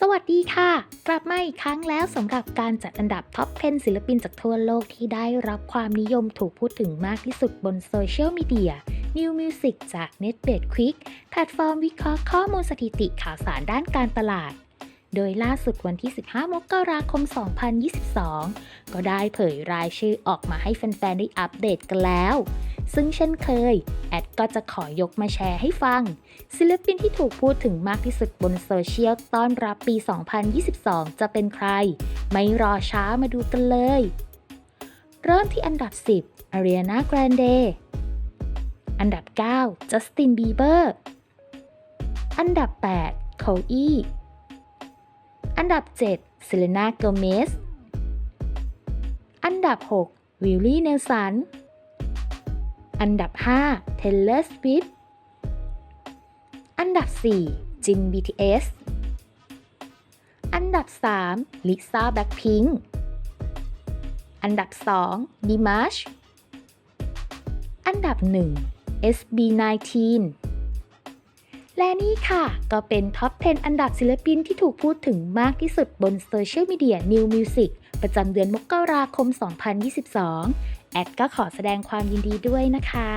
สวัสดีค่ะ กลับมาอีกครั้งแล้วสำหรับการจัดอันดับท็อป 10 ศิลปินจากทั่วโลกที่ได้รับความนิยมถูกพูดถึงมากที่สุดบนโซเชียลมีเดีย New Music จาก n e t b e d Quick แพลตฟอร์มวิเคราะห์ข้อมูลสถิติข่าวสารด้านการตลาด โดยล่าสุดวันที่ 15 มกราคม 2022 ก็ได้เผยรายชื่อออกมาให้แฟนๆ ได้อัปเดตกันแล้ว ซึ่งเช่นเคย แอดก็จะขอยกมาแชร์ให้ฟัง ศิลปินที่ถูกพูดถึงมากที่สุดบนโซเชียลต้อนรับปี 2022 จะเป็นใคร ไม่รอช้ามาดูกันเลย เริ่มที่อันดับ 10 Ariana Grande อันดับ9 Justin Bieber อันดับ8 c o e อันดับ 7 เซเลนาโกเมสอันดับ 6 วิลลี่เนลสัน อันดับ 5 เทเลอร์สวิฟอันดับ 4 จิน BTS อันดับ 3 ลิซ่าแบ็คพิงค์อันดับ 2ดีมาชอันดับ 1 SB19 และนี่ค่ะ ก็เป็นท็อป 10 อันดับศิลปินที่ถูกพูดถึงมากที่สุดบนโซเชียลมีเดีย New Music ประจำเดือนมกราคม 2022 แอดก็ขอแสดงความยินดีด้วยนะคะ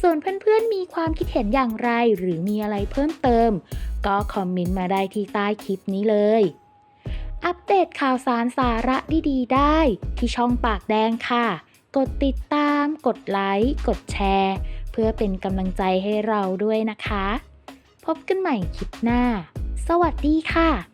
ส่วนเพื่อนๆมีความคิดเห็นอย่างไรหรือมีอะไรเพิ่มเติม ก็คอมเมนต์มาได้ที่ใต้คลิปนี้เลย อัปเดตข่าวสารสาระดีๆ ได้ที่ช่องปากแดงค่ะ กดติดตาม กดไลค์ กดแชร์ เพื่อเป็นกำลังใจให้เราด้วยนะคะ พบกันใหม่คลิปหน้า สวัสดีค่ะ